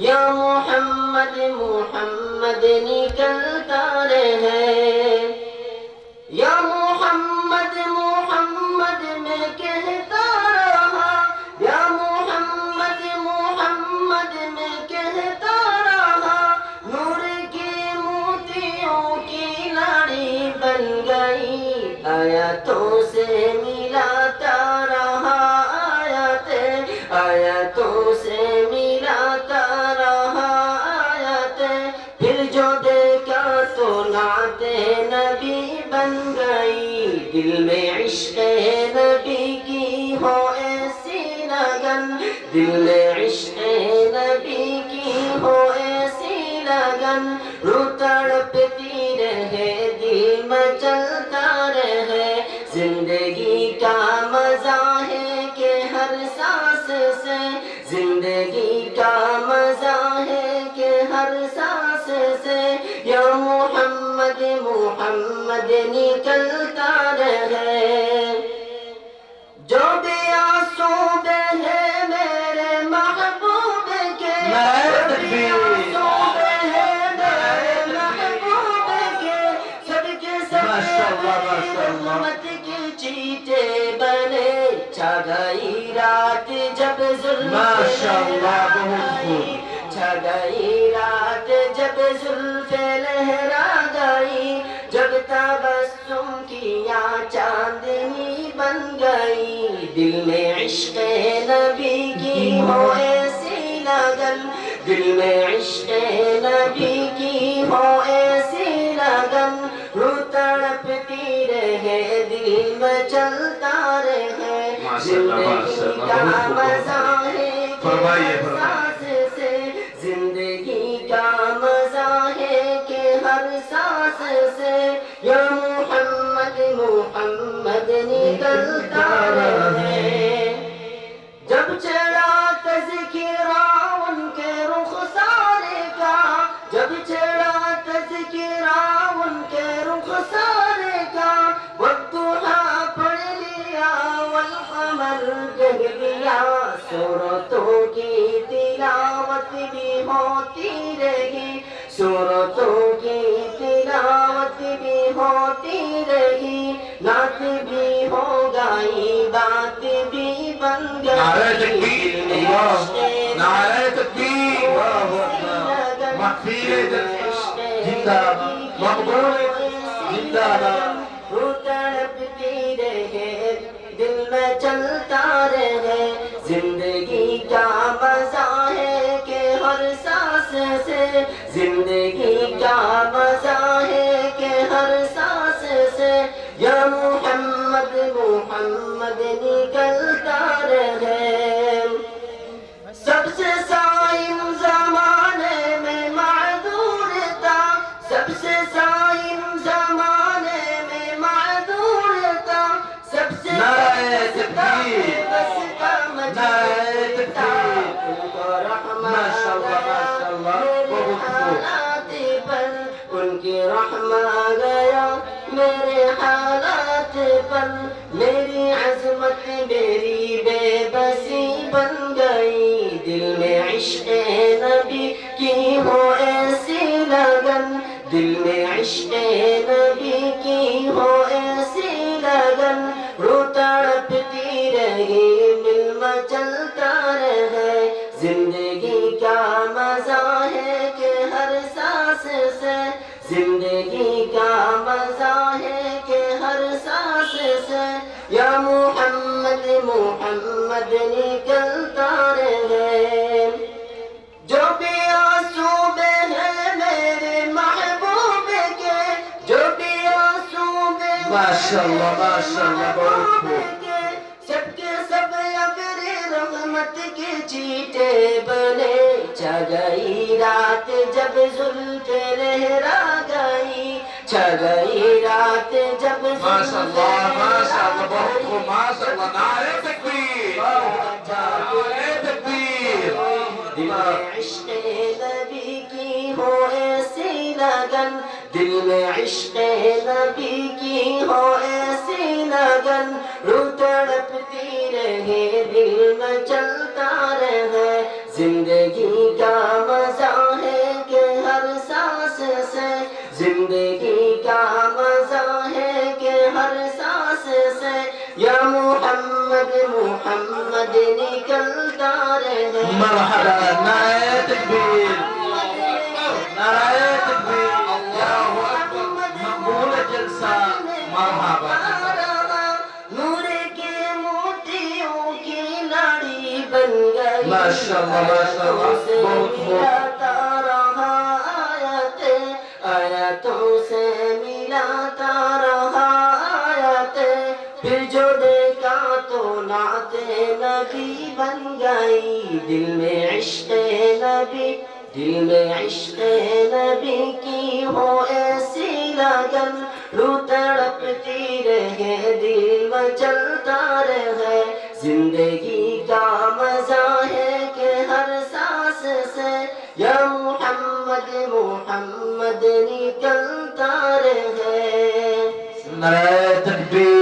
یا محمد محمد نکلتا رہے۔ یا محمد محمد میں کہتا رہا۔ یا محمد محمد میں کہتا رہا۔ نور کی موتیوں کی لاڑی بن گئی آیاتوں سے دل میں عشق نبی کی، ہو ایسی لگن۔ دل میں عشق نبی کی، ہو ایسی لگن۔ رو تڑپتی رہے، دل میں چلتا رہے۔ زندگی کا مزہ ہے کہ ہر سانس سے۔ زندگی کا مزہ ہے کہ ہر سانس سے۔ یا محمد محمد نکلتا کے سب ماشاء اللہ، ماشاء اللہ۔ رحمت کے چیٹے بنے چھا گئی رات جب ظلم ماشاء اللہ، بہت خوب۔ چھا گئی رات جب زلف لہرا گئی جب تبسم کیا چاندنی بن گئی دل میں عشق نبی دل میں چلتا رہے ماشاء اللہ، ماشاء زندگی اللہ، کا بہت خوب۔ مزہ ہے کہ فرمائیے، ہر فرمائیے۔ سانس سے زندگی ہوتی رہی صورتوں کی تلاوت بھی ہوتی رہی نعت بھی ہو گئی بات بھی بن گئی نعرہ تکبیر اللہ نعرہ تکبیر محفیل زندہ مقبول زندہ رو تڑپتی رہے دل میں چلتا رہے محمد نکلتا رہے۔ سب سے سائم زمانے میں معذور تھا۔ سب سے سائم زمانے میں معذور تھا۔ سب سے۔ ان کی رحمہ گیا۔ میرے حالات پر۔ میری بے بسی بن گئی، دل میں عشق نبی کی ہو ایسی لگن۔ دل میں عشق نبی کی ہو ایسی لگن۔ رو تڑپتی رہی دل میں چلتا رہے زندگی کا مزہ ہے کہ ہر سانس سے۔ زندگی کا مزہ ہے محمد نکلتا رہے جو بھی آنسو بہے میرے محبوب کے جو بھی آنسو بہے ماشاء اللہ، ماشاء اللہ، بہت خوب۔ سب کے سب ابر رحمت کے چیٹے بنے۔ چا گئی رات جب زلف لہرا گئی۔ چا گئی رات جب ماشاء اللہ ماشاء اللہ بہت خوب ماشاء اللہ نعرہ دل میں عشق نبی کی ہو ایسی لگن دل میں عشق نبی کی ہو ایسی لگن رو تڑپتی رہے دل میں چلتا رہے، زندگی کا محمد نکلتا رہے مرحبا نعرہ تکبیر۔ نعرہ تکبیر اللہ اکبر۔ مقبول جلسہ مرحبا۔ نور کے موتیوں کی لاڑی بن گئی۔ ماشاءاللہ، ماشاءاللہ، بہت آیتیں آیتوں سے ملاتا دل میں عشق نبی، دل میں عشق نبی کی ہو ایسی لگن۔ رو تڑپتی رہے، دل میں چلتا رہے۔ زندگی کا مزہ ہے کہ ہر سانس سے۔ یا محمد محمد نکلتا رہے۔ نعرہ تکبیر